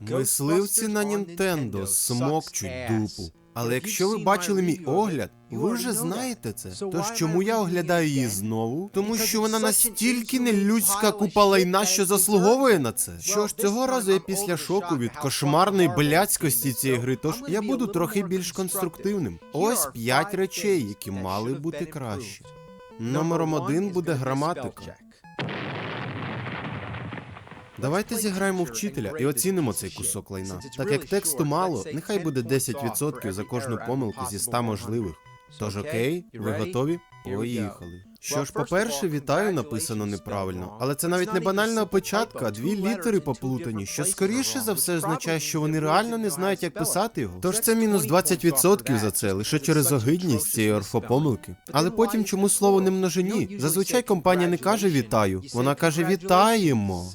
Мисливці на Нінтендо смокчуть дупу. Але якщо ви бачили мій огляд, ви вже знаєте це. Тож чому я оглядаю її знову? Тому що вона настільки нелюдська купа лайна, що заслуговує на це. Що ж, цього разу я після шоку від кошмарної блядськості цієї гри, тож я буду трохи більш конструктивним. Ось п'ять речей, які мали бути краще. Номером один буде граматика. Давайте зіграємо вчителя і оцінимо цей кусок лайна. Так як тексту мало, нехай буде 10% за кожну помилку зі 100 можливих. Тож окей, ви готові? Поїхали. Що ж, по-перше, вітаю, написано неправильно, але це навіть не банальна опечатка, дві літери поплутані, що скоріше за все означає, що вони реально не знають, як писати його. Тож це мінус 20% за це, лише через огидність цієї орфопомилки. Але потім чому слово не множині? Зазвичай компанія не каже вітаю, вона каже вітаємо.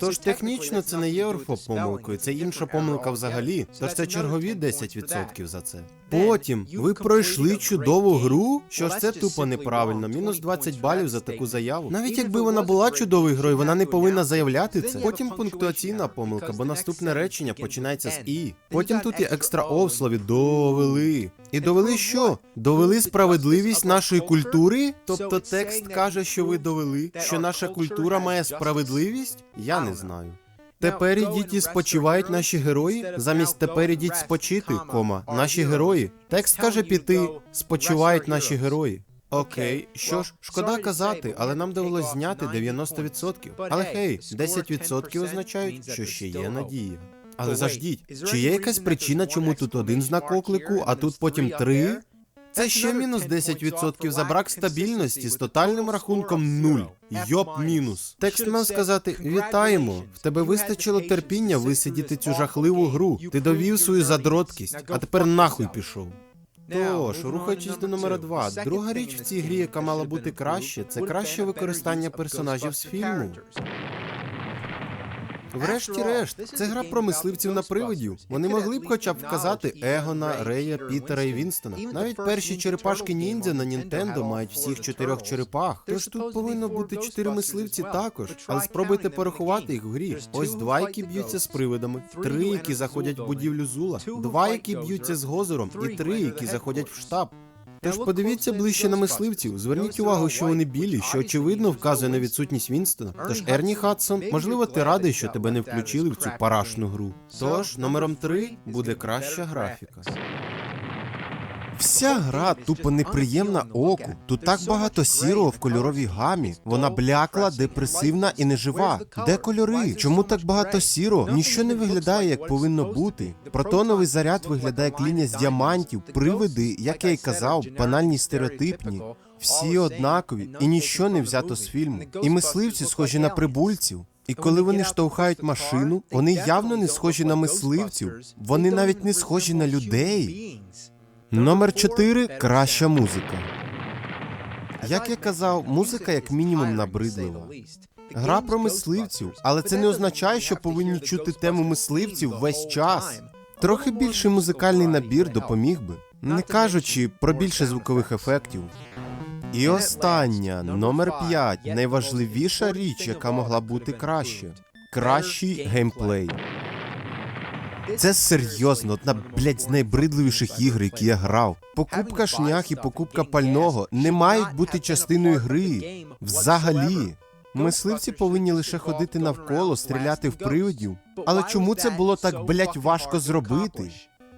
Тож технічно це не є орфопомилкою, це інша помилка взагалі. Тож це чергові 10% за це. Потім ви пройшли чудову гру. Що ж це тупо неправильно. Мінус 20 балів за таку заяву. Навіть якби вона була чудовою грою, вона не повинна заявляти це. Потім пунктуаційна помилка, бо наступне речення починається з і. Потім тут є екстра о в слові довели. І довели що? Довели справедливість нашої культури? Тобто текст каже, що ви довели, що наша культура має справедливість? Я не знаю. Тепер ідіть і спочивають наші герої. Замість тепер ідіть спочити, кома, наші герої. Текст каже піти, спочивають наші герої. Окей, що ж, шкода казати, але нам довелось зняти 90%. Але хей, 10% означають, що ще є надія. Але заждіть, чи є якась причина, чому тут один знак оклику, а тут потім три? Це ще мінус 10% за брак стабільності з тотальним рахунком 0. Йоп мінус. Текст мав сказати: вітаємо! В тебе вистачило терпіння висидіти цю жахливу гру. Ти довів свою задроткість, а тепер нахуй пішов. Тож, рухаючись до номера 2, друга річ в цій грі, яка мала бути краще, це краще використання персонажів з фільму. Врешті-решт, це гра про мисливців на привидів. Вони могли б хоча б вказати Егона, Рея, Пітера і Вінстона. Навіть перші черепашки ніндзя на Нінтендо мають всіх чотирьох черепах. Тож тут повинно бути чотири мисливці також. Але спробуйте порахувати їх в грі. Ось два, які б'ються з привидами, три, які заходять в будівлю зула, два, які б'ються з гозером, і три, які заходять в штаб. Тож подивіться ближче на мисливців. Зверніть увагу, що вони білі, що очевидно вказує на відсутність Вінстона. Тож Ерні Хадсон, можливо, ти радий, що тебе не включили в цю парашну гру. Тож номером 3 буде краща графіка. Вся гра тупо неприємна оку. Тут так багато сірого в кольоровій гамі. Вона блякла, депресивна і нежива. Де кольори? Чому так багато сірого? Ніщо не виглядає як повинно бути. Протоновий заряд виглядає як лінія з діамантів, привиди, як я й казав, банальні стереотипні. Всі однакові, і ніщо не взято з фільму. І мисливці схожі на прибульців. І коли вони штовхають машину, вони явно не схожі на мисливців. Вони навіть не схожі на людей. Номер 4 краща музика. Як я казав, музика як мінімум набридлива. Гра про мисливців, але це не означає, що повинні чути тему мисливців весь час. Трохи більший музикальний набір допоміг би, не кажучи про більше звукових ефектів. І остання, номер 5, найважливіша річ, яка могла бути краще. Кращий геймплей. Це серйозно, одна, блядь, з найбридливіших ігор, які я грав. Покупка шнях і покупка пального не мають бути частиною гри. Взагалі. Мисливці повинні лише ходити навколо, стріляти в привидів. Але чому це було так, блядь, важко зробити?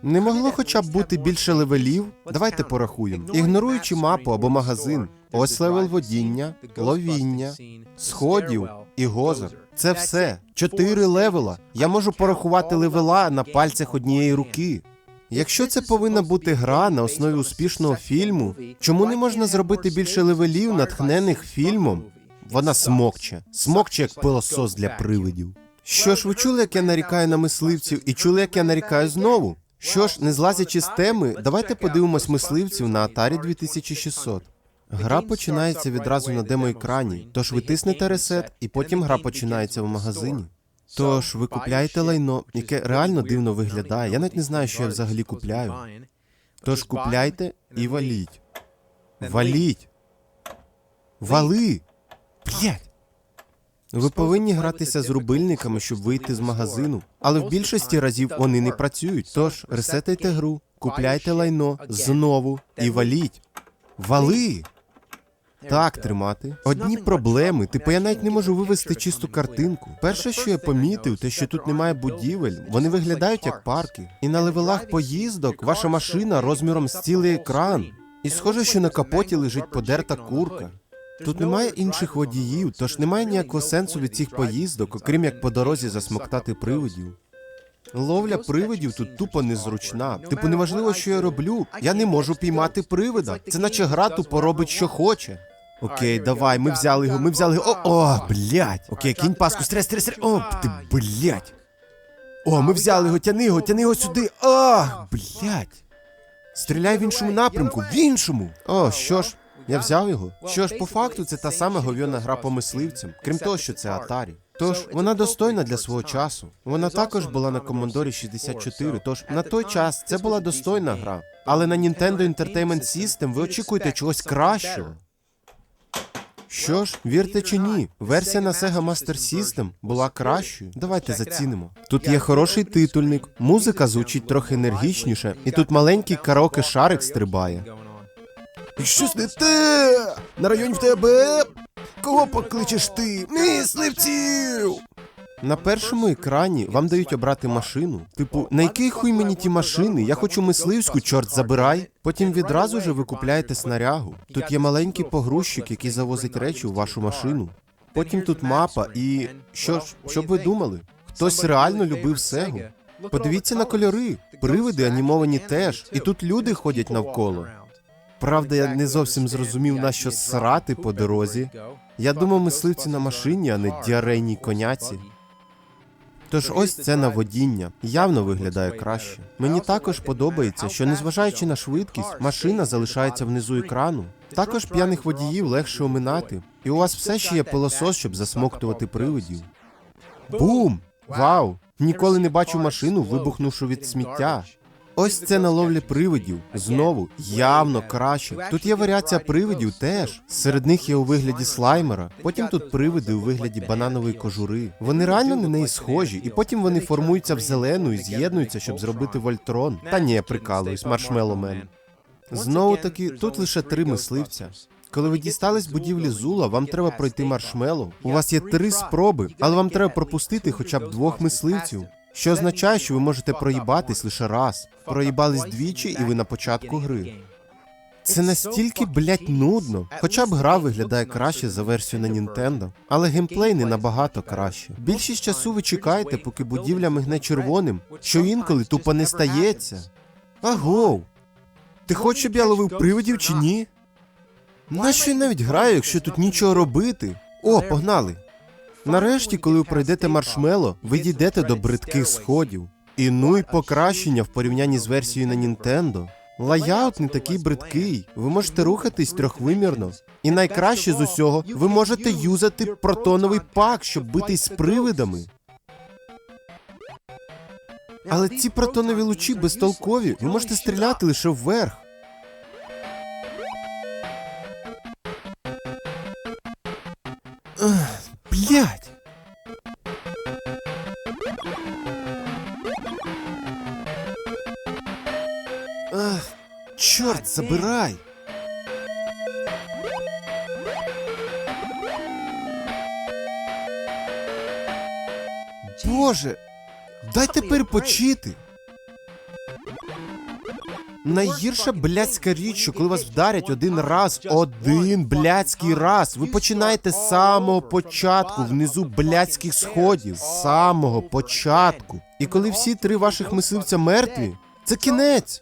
Не могло хоча б бути більше левелів? Давайте порахуємо. Ігноруючи мапу або магазин, ось левел водіння, ловіння, сходів і гозер. Це все. Чотири левела. Я можу порахувати левела на пальцях однієї руки. Якщо це повинна бути гра на основі успішного фільму, чому не можна зробити більше левелів, натхнених фільмом? Вона смокче, смокче як пилосос для привидів. Що ж, ви чули, як я нарікаю на мисливців, і чули, як я нарікаю знову? Що ж, не злазячи з теми, давайте подивимось мисливців на Atari 2600. Гра починається відразу на демо-екрані, тож ви тиснете ресет, і потім гра починається в магазині. Тож ви купляєте лайно, яке реально дивно виглядає. Я навіть не знаю, що я взагалі купляю. Тож купляйте і валіть. Валіть. Вали. Блять. Ви повинні гратися з рубильниками, щоб вийти з магазину, але в більшості разів вони не працюють. Тож ресетайте гру, купляйте лайно знову і валіть. Вали! Так, тримати. Одні проблеми. Типу, я навіть не можу вивести чисту картинку. Перше, що я помітив, те, що тут немає будівель, вони виглядають як парки. І на левелах поїздок ваша машина розміром з цілий екран. І схоже, що на капоті лежить подерта курка. Тут немає інших водіїв, тож немає ніякого сенсу від цих поїздок, окрім як по дорозі засмоктати привидів. Ловля привидів тут тупо незручна. Типу, неважливо, що я роблю. Я не можу піймати привида. Це наче гра тупо робить, що хоче. Окей, давай, ми взяли його, ми взяли його. О, о, блядь. Окей, кінь паску, стрес, стрес, стрес. О, ти, блядь. О, ми взяли його, тяни його, тяни його сюди. А, блядь. Стріляй в іншому напрямку, в іншому. О, що ж, я взяв його. Що ж, по факту, це та сама говьона гра по мисливцям, крім того, що це Атарі. Тож вона достойна для свого часу. Вона також була на Commodore 64, тож на той час це була достойна гра. Але на Nintendo Entertainment System ви очікуєте чогось кращого. Що ж, вірте чи ні, версія на Sega Master System була кращою. Давайте зацінимо. Тут є хороший титульник, музика звучить трохи енергічніше, і тут маленький караоке шарик стрибає. Щось не те! На районі в тебе. Кого покличеш ти? Мисливців! На першому екрані вам дають обрати машину. Типу, на який хуй мені ті машини? Я хочу мисливську, чорт забирай. Потім відразу же ви купляєте снарягу. Тут є маленький погрузчик, який завозить речі у вашу машину. Потім тут мапа, і що ж, що б ви думали? Хтось реально любив Сегу. Подивіться на кольори. Привиди анімовані теж, і тут люди ходять навколо. Правда, я не зовсім зрозумів, на що срати по дорозі. Я думав, мисливці на машині, а не діарейній коняці. Тож ось це наводіння явно виглядає краще. Мені також подобається, що незважаючи на швидкість, машина залишається внизу екрану. Також п'яних водіїв легше оминати, і у вас все ще є пилосос, щоб засмоктувати привидів. Бум! Вау! Ніколи не бачив машину, вибухнувши від сміття. Ось це на ловлі привидів. Знову явно краще. Тут є варіація привидів теж. Серед них є у вигляді слаймера. Потім тут привиди у вигляді бананової кожури. Вони реально на неї схожі, і потім вони формуються в зелену і з'єднуються, щоб зробити вольтрон. Та ні, прикалуюсь, маршмеломен. Знову таки, тут лише три мисливця. Коли ви дістались будівлі Зула, вам треба пройти маршмело. У вас є три спроби, але вам треба пропустити хоча б двох мисливців. Що означає, що ви можете проїбатись лише раз. Проїбались двічі, і ви на початку гри. Це настільки, блять, нудно. Хоча б гра виглядає краще за версію на Нінтендо, але геймплей не набагато краще. Більшість часу ви чекаєте, поки будівля мигне червоним, що інколи тупо не стається. Агов! Ти хочеш, щоб я ловив привидів чи ні? Нащо я навіть граю, якщо тут нічого робити? О, погнали! Нарешті, коли ви пройдете маршмело, ви дійдете до бридких сходів. І ну й покращення в порівнянні з версією на Нінтендо. Лаяут не такий бридкий. Ви можете рухатись трьохвимірно. І найкраще з усього, ви можете юзати протоновий пак, щоб битись з привидами. Але ці протонові лучі безтолкові. Ви можете стріляти лише вверх. Ах, чорт, забирай! Боже, дай тепер почити. Найгірша блядська річ, що коли вас вдарять один раз, один блядський раз. Ви починаєте з самого початку, внизу блядських сходів. З самого початку. І коли всі три ваших мисливця мертві, це кінець.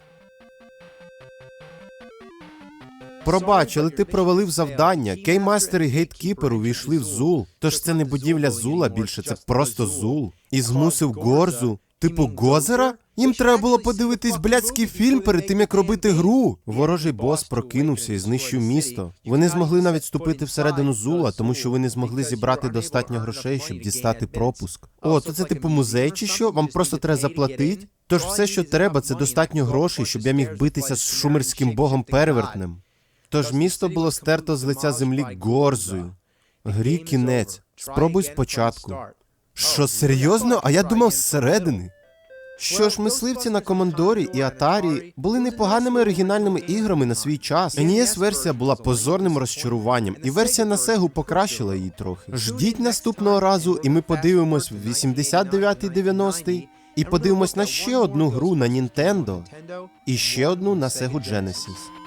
Пробач, але ти провалив завдання. Кеймастер і гейткіпер увійшли в Зул. Тож це не будівля Зула більше, це просто Зул. І змусив Горзу, типу Гозера? Їм треба було подивитись блядський фільм перед тим, як робити гру. Ворожий бос прокинувся і знищив місто. Вони змогли навіть вступити всередину Зула, тому що ви не змогли зібрати достатньо грошей, щоб дістати пропуск. О, то це типу музей чи що? Вам просто треба заплатити? Тож все, що треба, це достатньо грошей, щоб я міг битися з шумерським богом перевертнем. Тож місто було стерто з лиця землі горзою. Грі кінець. Спробуй спочатку. Що серйозно? А я думав зсередини. Що ж, мисливці на Командорі і Атарі були непоганими оригінальними іграми на свій час. NES версія була позорним розчаруванням, і версія на Сегу покращила її трохи. Ждіть наступного разу, і ми подивимось в 89-90 і подивимось на ще одну гру на Nintendo і ще одну на Sega Genesis.